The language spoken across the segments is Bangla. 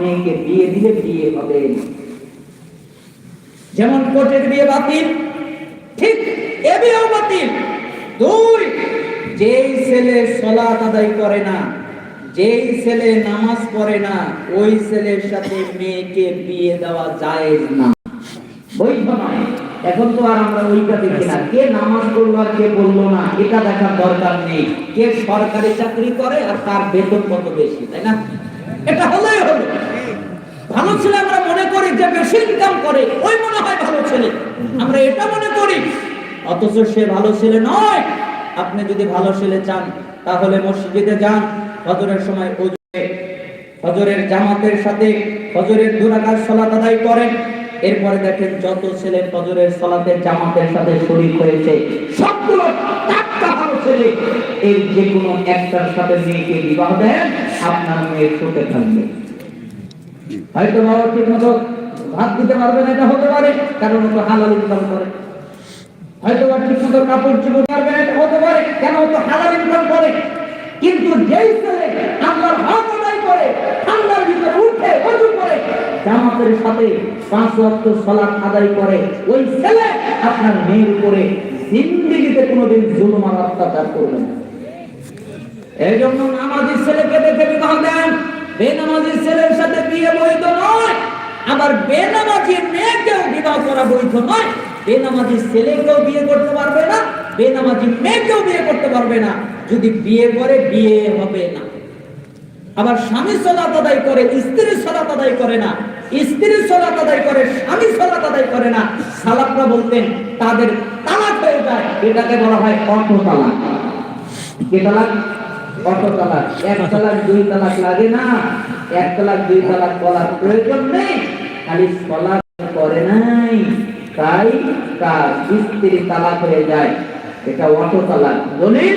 মেয়েকে বিয়ে দিলে বিয়ে হবে। যেমন কোর্টের বিয়ে বাতিল, ঠিক এ বিয়েও বাতিল। দুই, যেই ছেলে সলাত আদায় করে না, যেই ছেলে নামাজ পড়ে না, ওই ছেলের সাথে মেয়েকে বিয়ে দেওয়া যায় না। বৈধ নয়। এখন তো আর আমরা ওইটা দেখি না। কে নামাজ পড়ল আর কে বলল না, এটা দেখার দরকার নেই। কে সরকারি চাকরি করে আর তার বেতন কত বেশি, তাই না? এটা হলেই হলো ভালো ছেলে আমরা করি ওই মনে হয় ভালো ছেলে। আমরা এটা মনে করি। অথচ সে ভালো ছেলে নয়। আপনি যদি ভালো ছেলে চান তাহলে মসজিদে যান ফজরের সময় ওজুরে ফজরের জামাতের সাথে ফজরের দুরাকার সালাত আদায় করেন। এরপরে দেখেন যত ছেলে ফজরের সালাতের জামাতের সাথে শরীর হয়েছে সবগুলো ছেলে। এর যে কোনো একটার সাথে মেয়েকে বিবাহ দেন আপনার মেয়ের চোখে থাকবে। হয়তো বাবা ঠিক মতো ভাত দিতে পারবে না, এটা হতে পারে, কারণ তো হালাল ইনকাম করে। হয়তো বা ঠিক মতো কাপড় চুপড় পারবে না, এটা হতে পারে, কেন তো হালাল ইনকাম করে? কিন্তু যেই ছেলে আল্লাহর হক আদায় করে, ঠান্ডার ভিতরে উঠে অজু করে, জামাতের সাথে পাঁচ ওয়াক্ত সালাত আদায় করে, ওই ছেলে আপনার মেয়ের উপরে জিন্দিগিতে কোনোদিন জুলুম আর অত্যাচার করবে না। এই জন্য নামাজি ছেলেকে দেখে বিবাহ দেন। বেনামাজি ছেলের সাথে বিয়ে বৈধ আবার বেনামাজি মেয়েকেও বিবাহ করা বৈধ নয়। বেনামাজি ছেলেকেও বিয়ে করতে পারবে না, বেনামাজি মেয়েকেও বিয়ে করতে পারবে না। যদি বিয়ে করে, বিয়ে হবে না। আবার স্বামী সলাত আদায় করে, স্ত্রী সলাত আদায় করে না। স্ত্রী সলাত আদায় করে, স্বামী সলাত আদায় করে না। সালাকরা বলতেন, তাদের তালাক হয়ে যায়। এটাকে বলা হয় অর্থ তালাক কে তালাক? অত তালাক এক তালাক দুই তালাক লাগে না। এক তালাক দুই তালাক বলার প্রয়োজন নেই। খালি তলাক করে নাই। তাই তার স্ত্রী তালাক হয়ে যায়। এটা অত তালাক দলিল।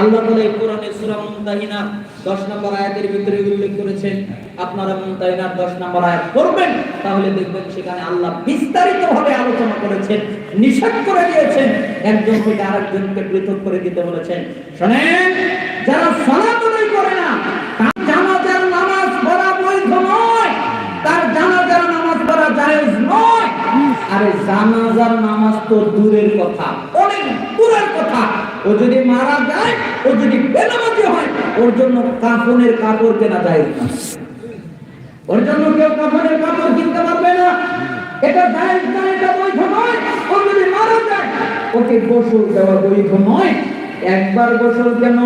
আল্লাহ তাআলা কোরআনে সূরা মুমতাহিনা 10 নম্বর আয়াতের ভিতরে উল্লেখ করেছেন, আপনারা মুমতাহিনার 10 নম্বর আয়াত পড়বেন, তাহলে দেখবেন সেখানে আল্লাহ বিস্তারিতভাবে আলোচনা করেছেন, নিষেধ করে দিয়েছেন। একজন থেকে আরেকজনকে পৃথক করে দিতে বলেছেন। শুনেন যারা সালাত করে না, তার জানাজার নামাজ পড়া বৈধ নয়। তার জানাজার নামাজ পড়া জায়েজ নয়। আরে জানাজার নামাজ তো দূরের কথা, অনেক দূরের কথা। ও যদি মারা যায়, ও যদি বেনামাজি হয়, ওর জন্য কাফনের কাপড় কেনা যায় না। ওর জন্য কেউ কাফনের কাপড় কিনতে পারবে না। এটা জায়েজ না, এটা বৈধ নয়। ও যদি মারা যায়, ওকে গোসল দেওয়া বৈধ নয়। একবার গোসল কেন?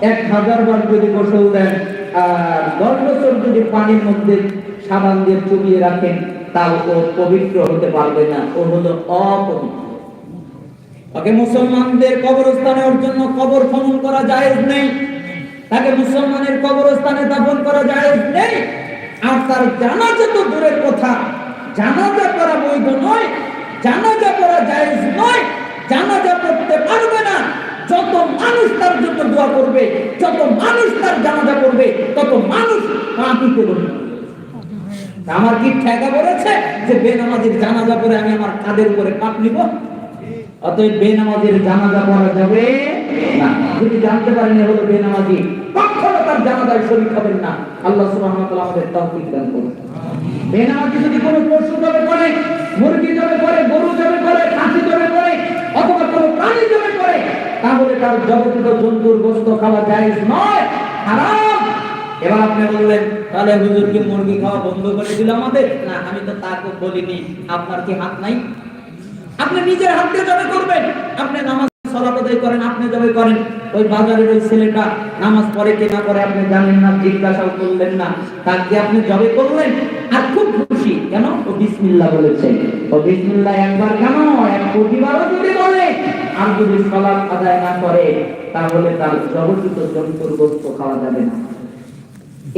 এক হাজার বার যদি গোসল দেন, আর দশ বছর যদি পানির মধ্যে সাবান দিয়ে চুবিয়ে রাখেন, তাও ও পবিত্র হতে পারবে না। ও হলো অপবিত্র। তাকে মুসলমানদের কবরস্থানের জন্য কবর খনন করা জায়েজ নেই। তাকে মুসলমানের কবরস্থানে দাফন করা জায়েজ নেই। আর তার জানাজা তো দূরের কথা। জানাজা করা বৈধ নয়। জানাজা করা জায়েজ নয়। জানাজা করতে পারবে না। যত মানুষ তার জন্য দোয়া করবে, যত মানুষ তার জানাজা করবে, তত মানুষ কাঁপিতে বলবে আমার কি ঠেকা বলেছে যে বেনামাজির জানাজা করে আমি আমার কাদের উপরে কাপ নিব? অতএব বেনামাজির জানাজা পড়া যাবে না। যদি জানতে পারেন হলো বেনামাজি, কখনো তার জানাজায় শরীক হবেন না। আল্লাহ সুবহানাহু ওয়া তাআলা আমাদের তৌফিক দান করুন। বেনামাজি যদি কোনো পশু জবে করে মুরগি জবে করে গরু জবে করে খাসি জবে করে অথবা কোনো প্রাণী তাহলে তার জগতিত জন্তুর খাওয়া জায়েজ নয়, হারাম। এবার আপনি বললেন, তাহলে মুরগি খাওয়া বন্ধ করে দিল আমাদের? না, আমি তো তাকে বলিনি। আপনার কি হাত নাই? আপনি নিজের হাত দিয়ে জবে করবেন। আপনি নামাজ সালাত আদায় করেন, আপনি জবে করেন, ওই বাজারের ওই ছেলেটা নামাজ পড়ে কি না করে আপনি জানেন না, জিজ্ঞাসাও করলেন না। তাকে আপনি জবে করলেন? আর খুব খুশি, কেন? ও বিসমিল্লাহ বলেছে। ও বিসমিল্লাহ একবার কেন? এক কোটিবারও যদি বলে, আর যদি সালাত আদায় না করে, তাহলে তার জগতিত জন্তুর গোস্ত খাওয়া যাবে না।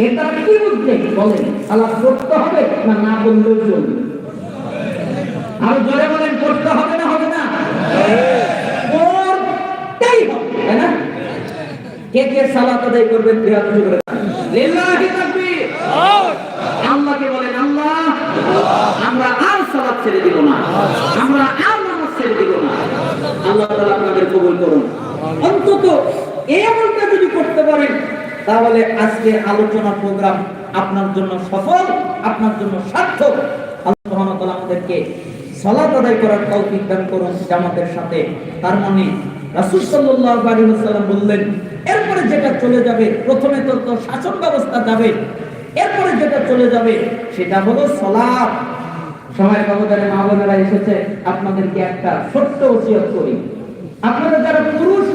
এটা কি বুঝলে বলেন সালাত করতে হবে না না বললেও চলবে? আর জোরে বলেন করতে হবে না হবে না করতেই হবে তাই না কে কে সালাত আদায় আল্লাহকে বলেন, আল্লাহ, আমরা আর সালাত ছেড়ে দিব না। আমরা আর নামাজ ছেড়ে দিব না। আল্লাহ আপনাদের কবুল করুন। অন্তত এই আমলটা যদি করতে পারেন, তাহলে আজকে আলোচনা প্রোগ্রাম আপনার জন্য সফল, আপনার জন্য সার্থক। আল্লাহ সুবহানাহু তাআলা আমাদেরকে সালাত আদায় করার তৌফিক দান করুন জামাতের সাথে। তার মানে রাসূল সাল্লাল্লাহু আলাইহি ওয়াসাল্লাম বললেন এরপরে যেটা চলে যাবে, প্রথমে তো তো শাসন ব্যবস্থা যাবে। এরপরে যেটা চলে যাবে, সেটা হলো সলাপ। সময় ব্যবধানে মা বোনেরা এসেছে, আপনাদেরকে একটা ছোট্ট ওসিয়ত করি। আপনারা যারা পুরুষ,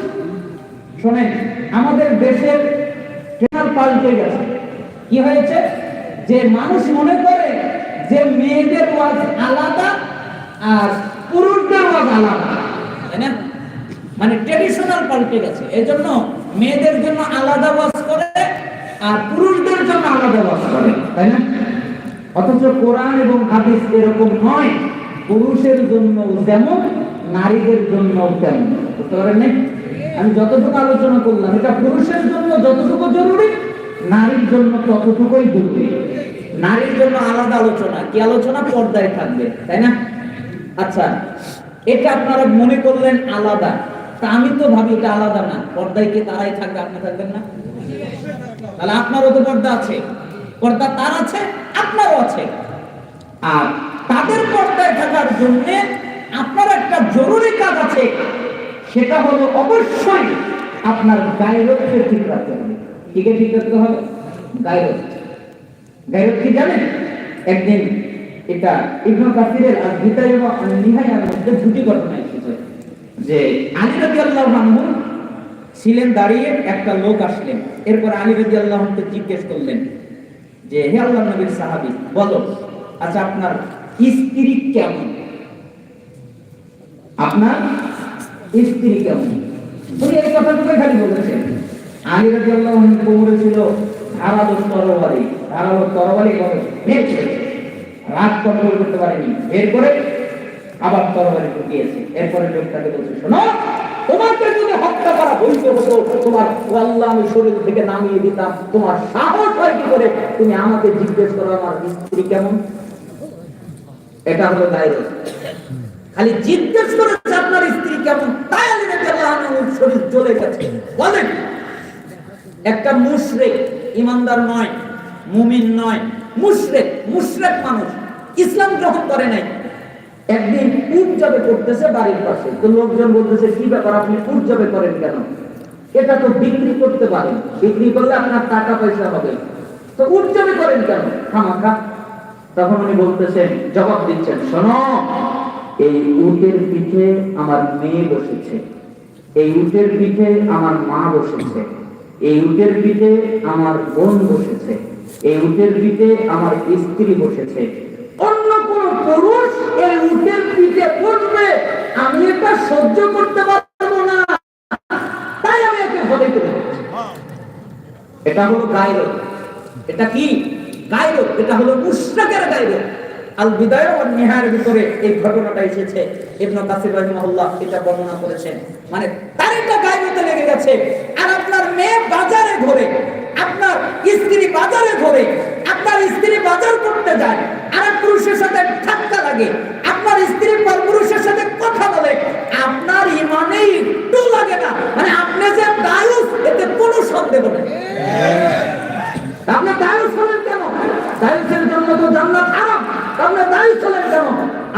শোনেন, আমাদের দেশের ট্রেনার পাল্টে গেছে। কি হয়েছে? যে মানুষ মনে করে যে মেয়েদের ওয়াজ আলাদা আর পুরুষদের ওয়াজ আলাদা। মানে ট্রেডিশনাল পাল্টে গেছে। এজন্য মেয়েদের জন্য আলাদা বাস করে আর পুরুষদের জন্য আলাদা বাস করে, তাই না? অথচ কোরআন এবং হাদিস এরকম নয়, পুরুষের জন্য যেমন, নারীদের জন্য তেমন। বুঝতে পারেন আমি যতটুকু আলোচনা করলাম, এটা পুরুষের জন্য যতটুকু জরুরি, নারীর জন্য ততটুকুই জরুরি। নারীর জন্য আলাদা আলোচনা, কি আলোচনা? পর্দায় থাকবে, তাই না? আচ্ছা এটা আপনারা মনে করলেন আলাদা। তা আমি তো ভাবি এটা আলাদা না। পর্দায় কি তারাই থাকবে, আপনি থাকবেন না? তাহলে আপনারও তো পর্দা আছে। পর্দা তার আছে, আপনারও আছে। আর তাদের পর্দায় থাকার জন্য আপনার একটা জরুরি কাজ আছে। সেটা হলো অবশ্যই আপনার গায়রতকে ঠিক রাখতে হবে। ঠিক ঠিক রাখতে হবে? গায়রত গায়রত কি জানেন? একদিন এটা ইবনু কাসিরের আর গীতায় এবং নিহাইয়ার মধ্যে দুটি ঘটনা যে আলী রাদিয়াল্লাহু আনহু ছিলেন দাঁড়িয়ে একটা লোক আসলেন। এরপর আলী রাদিয়াল্লাহু আনহুকে জিজ্ঞেস করলেন যে, হে আল্লাহ নবীর সাহাবী, বলো আচ্ছা আপনার স্ত্রী কেমন? আপনার স্ত্রী কেমন? উনি এই খালি বলেছেন। আলী আনহু কোমরে ছিল ধারালো তরবারি ধারালো তরবারি করে কন্ট্রোল করতে পারেনি। বের করে আবার তরবারি ঢুকিয়েছে এরপরে লোকটাকে বলছে, শোনো তোমাকে যদি হত্যা করা হতো, তোমার আমি শরীর থেকে নামিয়ে দিতাম। তোমার সাহস হয় কি করে? তুমি আমাকে জিজ্ঞেস করো, আমার স্ত্রী কেমন? এটা হলো খালি জিজ্ঞেস আপনার স্ত্রী কেমন? তাই শরীর গেছে। বলেন একটা মুশরিক ইমানদার নয়, মুমিন নয়, মুশরিক মুশরিক মানুষ। ইসলাম গ্রহণ করে নাই। একদিন উট যাবে করতেছে বাড়ির পাশে। তো লোকজন বলতেছে, কি ব্যাপার, আপনি উট যাবে করেন কেন? এটা তো বিক্রি করতে পারেন বিক্রি করলে আপনার টাকা পয়সা হবে। তো উট যাবে করেন কেন? খামাখা। তখন উনি বলতেছেন, জবাব দিচ্ছেন, শোনো, এই উটের পিঠে আমার মেয়ে বসেছে। এই উটের পিঠে আমার মা বসেছে। এই উটের পিঠে আমার বোন বসেছে। এই উটের পিঠে আমার স্ত্রী বসেছে। পিঠে বসবে আমি এটা সহ্য করতে পারব না। তাই আমি একে ভরে করে এটা হলো গায়রত এটা কি? গায়রত এটা হলো মুশরিকের গায়রত আল বিদায় ও নিহার ভিতরে এই ঘটনাটা এসেছে। ইবনে কাসির রাহিমাহুল্লাহ এটা বর্ণনা করেছেন। মানে তার একটা গায়রতে লেগে গেছে। আর আপনার মেয়ে বাজারে ঘোরে। আপনার স্ত্রী বাজারে ঘোরে। আপনার স্ত্রী বাজার করতে যায়। আর পুরুষের সাথে ধাক্কা লাগে আপনার স্ত্রী পর পুরুষের সাথে কথা বলে আপনার ইমানেই একটু লাগে না মানে আপনি যে দায়ুস এতে কোনো সন্দেহ নেই আপনি দায়ুস হলেন কেন দায়ুসের জন্য তো জান্নাত হারাম আপনি দায়ুস হলেন কেন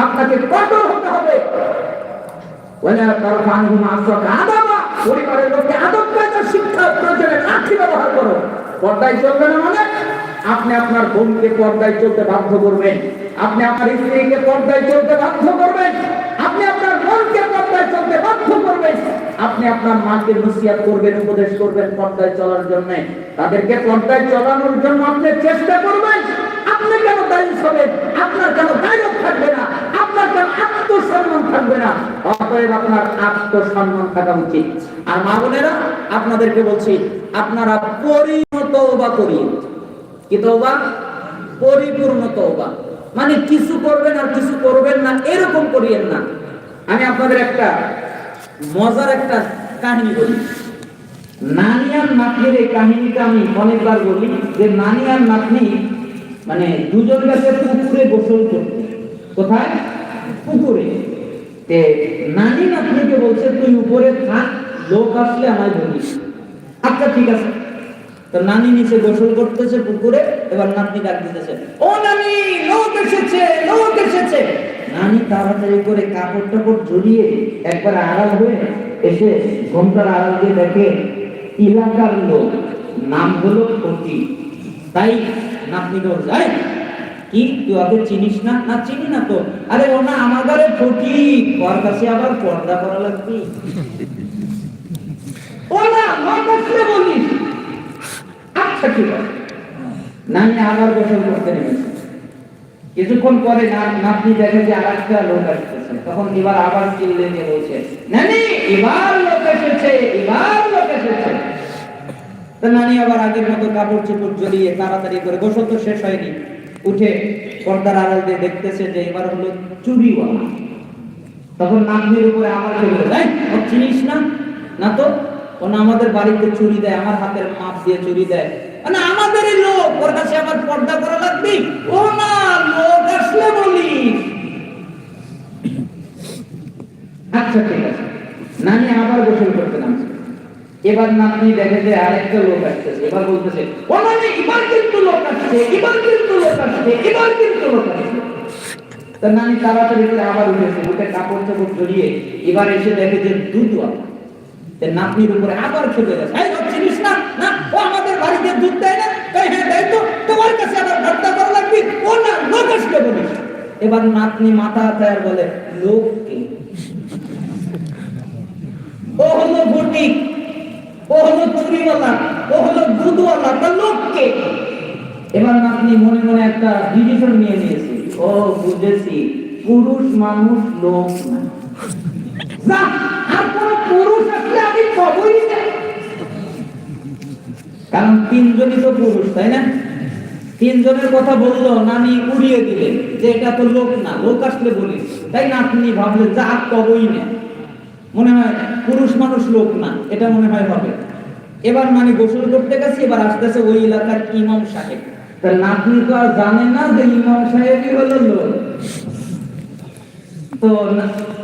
আপনাকে কঠোর হতে হবে মানে? আপনি আপনার পর্দায় চলতে বাধ্য করবেন। আপনি আপনার স্ত্রীকে পর্দায় চলতে বাধ্য করবেন। আপনি আপনার বোনকে পর্দায় চলতে বাধ্য করবেন। আপনি আপনার মাকে নসিহত করবেন, উপদেশ করবেন পর্দায় চলার জন্য। তাদেরকে পর্দায় চলানোর জন্য আপনি চেষ্টা করবেন। আপনি কেন দায়ী আপনার কেন দায়ক থাকবে না? আপনার আত্মসম্মান থাকবে না। অতএব আপনার আত্মসম্মান থাকা উচিত। আর মা বোনেরা, আপনাদেরকে বলছি, আপনারা পরিণত বা করিয়ে কি তওবা? পরিপূর্ণ তওবা। মানে কিছু করবেন আর কিছু করবেন না, এরকম করিয়েন না। আমি আপনাদের একটা মজার একটা কাহিনী বলি। নানি আর নাতনির এই কাহিনীটা আমি অনেকবার বলি যে নানি আর নাতনি মানে দুজন গেছে পুকুরে গোসল করতে। কোথায়? পুকুরে। নাতনিকে বলছে তুই উপরে থাক লোক আসলে আমায় বলিস আচ্ছা ঠিক আছে। তো নানি নিচে গোসল করতেছে পুকুরে এবার নাতনি ডাক দিতেছে ও নানি লোক এসেছে লোক এসেছে। নানি তাড়াতাড়ি করে কাপড় টাপড় জড়িয়ে একবার আড়াল হয়ে এসে ঘুমটার আড়াল দিয়ে দেখে এলাকার লোক নাম হলো তাই নাতনি "এই, কি? তুই আগে চিনিস না? না, চিনি না তো। আরে ও না ঘরে ফটি। ওর কাছে আবার পর্দা করা লাগবে। ও না, আমার কাছে বলিস। আচ্ছা ঠিক আছে। নানি আবার গোসল করতে নেমেছে কিছুক্ষণ পরে না- নাতনি দেখে যে আর একটা লোক আসতেছে। তখন এবার আবার চিল্লে দিয়ে বলছে, নানি, এবার লোক এসেছে, এবার লোক এসেছে। তা নানি আবার আগের মতো কাপড় চোপড় জড়িয়ে তাড়াতাড়ি করে গোসল তো শেষ হয়নি। উঠে পর্দার আড়াল দিয়ে দেখতেছে যে এবার হলো চুরিওয়ালা। তখন নাতনির উপরে আমার চলে যায় ও চিনিস না? না তো? ও আমাদের বাড়িতে চুরি দেয়, আমার হাতের মাপ দিয়ে চুরি দেয়। মানে আমাদেরই লোক ওর কাছে আমার পর্দা করা লাগবে ও না লোক আসলে বলিস আচ্ছা ঠিক আছে নানি আবার গোসল করতে নামছে এবার নাতনি দেখে যে আরেকটা লোক আসতেছে, এবার বলতেছে, ও এবার কিন্তু লোক আসছে, এবার কিন্তু লোক আসছে, এবার কিন্তু লোক আসছে। তা নানি তাড়াতাড়ি করে আবার উঠেছে, উঠে কাপড় চাপড় জড়িয়ে এবার এসে দেখে যে দুধ তে নাতনির উপরে আবার চলে গেছে, এই লোক চিনিস না? না, ও আমাদের বাড়িতে দুধ দেয় না? তাই হ্যাঁ দেয় তো। তোমার কাছে আবার ভর্তা করা লাগবে? ও না, লোক আসলে বলিস এবার নাতনি মাথা আর বলে, লোক কে? ও হলো ফটিক। ও হলো চুরিওয়ালা, ও হলো দুধওয়ালা তা লোককে এবার আপনি মনে মনে একটা নিয়ে নিয়েছি। ও বুঝেছি, পুরুষ মানুষ লোক না আর কোন পুরুষ আসলে আমি কারণ তিনজনই তো পুরুষ, তাই না? তিনজনের কথা বলল, নানি উড়িয়ে দিলেন যে এটা তো লোক না, লোক আসলে বলি। তাই না আপনি ভাবলেন যা কবই না মনে হয় পুরুষ মানুষ লোক না, এটা মনে হয় হবে। এবার মানে গোসল করতে গেছে, এবার আসতেছে ওই এলাকার ইমাম সাহেব। তা নাতনি তো আর জানে না যে ইমাম সাহেবই হলো লোক। তো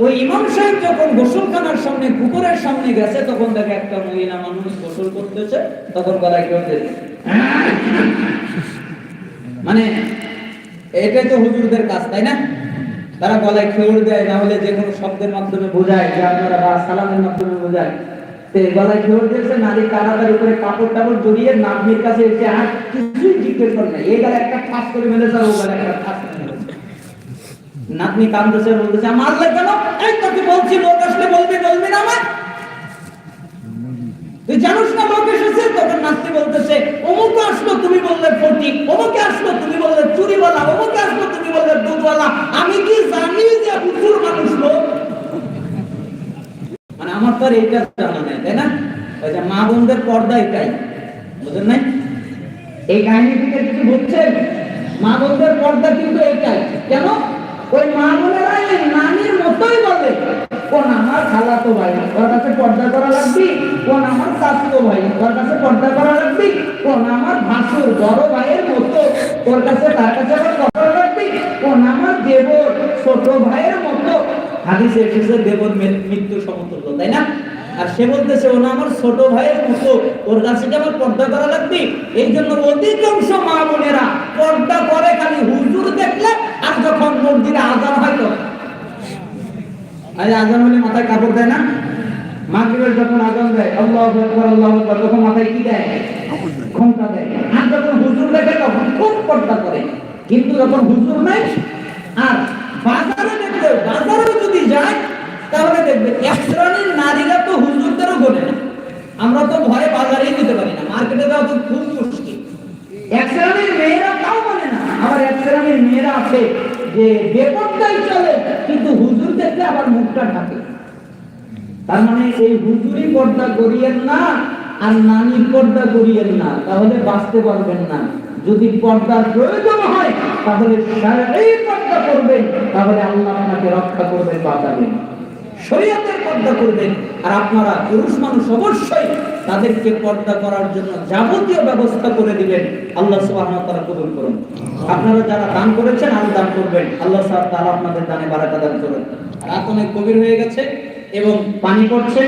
ওই ইমাম সাহেব যখন গোসলখানার সামনে পুকুরের সামনে গেছে, তখন দেখে একটা মহিলা মানুষ গোসল করতেছে, তখন গলায় কেউ মানে এটাই তো হুজুরদের কাজ, তাই না? তারা গলায় খেউর দেয়, না হলে যে কোনো শব্দের মাধ্যমে বোঝায় যে আপনারা বা সালামের মাধ্যমে বোঝায়। এই গলায় খেউর দিয়েছে, নারী তাড়াতাড়ি কাপড় টাপড় জড়িয়ে নাতনির কাছে এসে আর কিছুই জিজ্ঞেস করে না এই একটা ঠাস করে ও গালে একটা মেরেছে। নাতনি কান্দছে, বলতেছে মারলে কেন এই তোকে বলছি, লোক আসলে বলবি বলবি না আমার তুই জানিস না, লোক এসেছে তখন নাতনি বলতেছে, অমুক আসলো, তুমি বললে ফটিক অমুকে আসলো তুমি বললে চুরিওয়ালা অমুকে আসলো তুমি বললে দুধওয়ালা আমি কি জানি যে হুজুর মানুষ লোক মানে আমার তো আর এটা জানা নেই তাই না ওই যে মা বোনদের পর্দা এটাই বুঝলেন নাই? এই কাহিনী থেকে কিছু বুঝছেন? মা বোনদের পর্দা কিন্তু এটাই। কেন? ওই মা বোনেরা নানির মতোই বলে, কোন আমার খালাতো ভাই ওর কাছে পর্দা করা লাগবে? কোন আমার চাচতো ভাই ওর কাছে পর্দা করা লাগবে? কোন আমার ভাসুর বড় ভাইয়ের মতো ওর কাছে তার কাছে আবার করা কোন আমার দেবর ছোট ভাইয়ের মতো? হাদিসে এসেছে দেবর মৃত্যু সমতুল্য, তাই না? আর সে বলতেছে, ও না, আমার ছোট ভাইয়ের মতো ওর কাছে কি আমার পর্দা করা লাগবে? এই জন্য অধিকাংশ মা বোনেরা পর্দা করে খালি হুজুর দেখলে আর যখন মসজিদে আজান হয় তো আরে আজান হলে মাথায় কাপড় দেয় না? মাগরিবের যখন আজান দেয়, আল্লাহু আকবার আল্লাহু আকবার, তখন মাথায় কি দেয়? ঘোমটা দেয়। আর যখন হুজুর দেখে তখন খুব পর্দা করে। কিন্তু যখন হুজুর নাই, আর বাজারে দেখবে বাজারে যদি যায় আমরা তো ভয়ে বাজারেই দিতে পারি না, মার্কেটে তো খুব মুশকিল। এক শ্রেণির মেয়েরা তাও মানে না। এক শ্রেণির মেয়েরা আছে যে বেপরদাই চলে, কিন্তু হুজুর দেখলে আবার মুখটা ঢাকে। তার মানে এই হুজুরি পর্দা করিয়েন না, আর পর্দা করিয়েন না। তাহলে বাঁচতে পারবেন না। যদি পর্দার প্রয়োজন হয়, তাহলে শারঈ পর্দা করবেন, তাহলে আল্লাহ আপনাকে রক্ষা করবেন বাঁচাবেন। শরীয়তের পর্দা করবেন। আর আপনারা পুরুষ মানুষ অবশ্যই তাদেরকে পর্দা করার জন্য যাবতীয় ব্যবস্থা করে দিবেন। আল্লাহ ওয়া তাআলা কবুল করুন। আপনারা যারা দান করেছেন, আরও দান করবেন। আল্লাহ সাহেব তাআলা আপনাদের দানে বারাকা দান করুন। রাত অনেক গভীর হয়ে গেছে এবং পানি পড়ছে।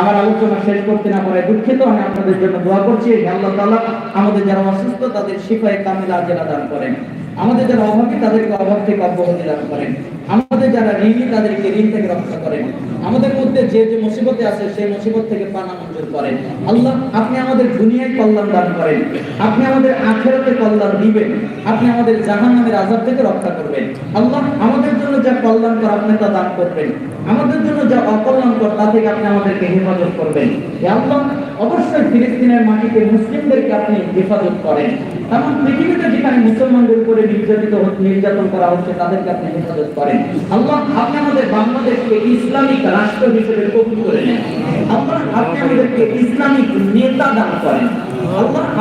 আমার আলোচনা শেষ করতে না পারে দুঃখিত। আমি আপনাদের জন্য দোয়া করছি। আল্লাহ তাআলা আমাদের যারা অসুস্থ, তাদের শিফায়ে কামিলা আজেলা দান করেন। আমাদের যারা অভাবী, তাদেরকে অভাব থেকে অব্যাহতি লাভ করেন। আমাদের যারা ঋণী, তাদেরকে ঋণ থেকে রক্ষা করেন। আমাদের মধ্যে যে যে মুসিবতে আছে, সেই মুসিবত থেকে পানা মঞ্জুর করেন। আল্লাহ, আপনি আমাদের দুনিয়ায় কল্যাণ দান করেন। আপনি আমাদের আখেরাতে কল্যাণ দিবেন। আপনি আমাদের জাহান নামের আজাদ থেকে রক্ষা করবেন। আল্লাহ, আমাদের জন্য যা কল্যাণকর আপনি তা দান করবেন। আমাদের জন্য যা অকল্যাণকর, তা থেকে আপনি আমাদেরকে হেফাজত করবেন। আল্লাহ, অবশ্যই ফিলিস্তিনের মাটিতে মুসলিমদেরকে আপনি হেফাজত করেন। এমন পৃথিবীতে যেখানে মুসলমানদের উপরে নির্যাতিত নির্যাতন করা হচ্ছে, তাদেরকে আপনি হেফাজত করেন। আল্লাহ, আপনি আমাদের বাংলাদেশকে ইসলামিক রাষ্ট্র হিসেবে কবুল করে নেন। আল্লাহ, আপনি আমাদেরকে ইসলামিক নেতা দান করেন।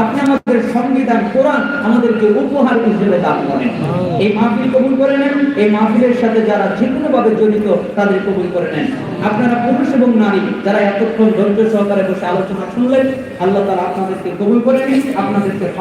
আপনি আমাদের সংবিধান, কোরআন আমাদেরকে উপহার হিসেবে দান করেন। এই মাহফিল কবুল করে নেন, এই মাহফিলের সাথে যারা যে কোনো ভাবে জড়িত, তাদের কবুল করে নেন। আপনারা পুরুষ এবং নারী, যারা এতক্ষণ ধৈর্য সহকারে বসে আলোচনা শুনলেন, আল্লাহ তারা আপনাদেরকে কবুল করে নিন, আপনাদেরকে